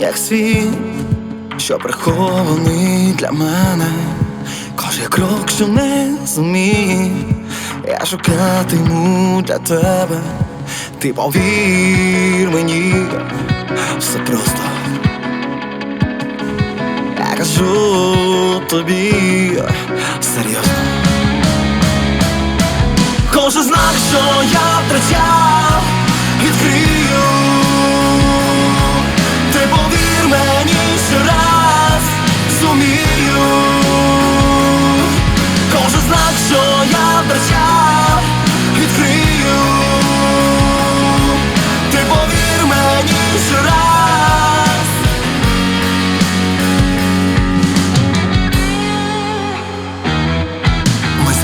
як світ, що прихований для мене. Кожен крок, що не зумів, я шукатиму для тебе. Ти повір мені, все просто. Я кажу тобі серйозно. Кожен знак, що я втрачав, відкрию.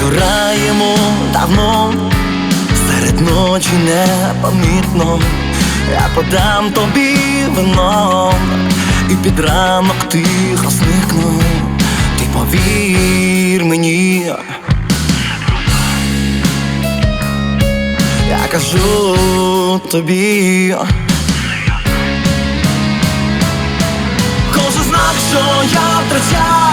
Згораємо давно, серед ночі непомітно. Я подам тобі вино, і під ранок тихо зникну. Ти повір мені. Я кажу тобі. Кожен знак, що я втрачав,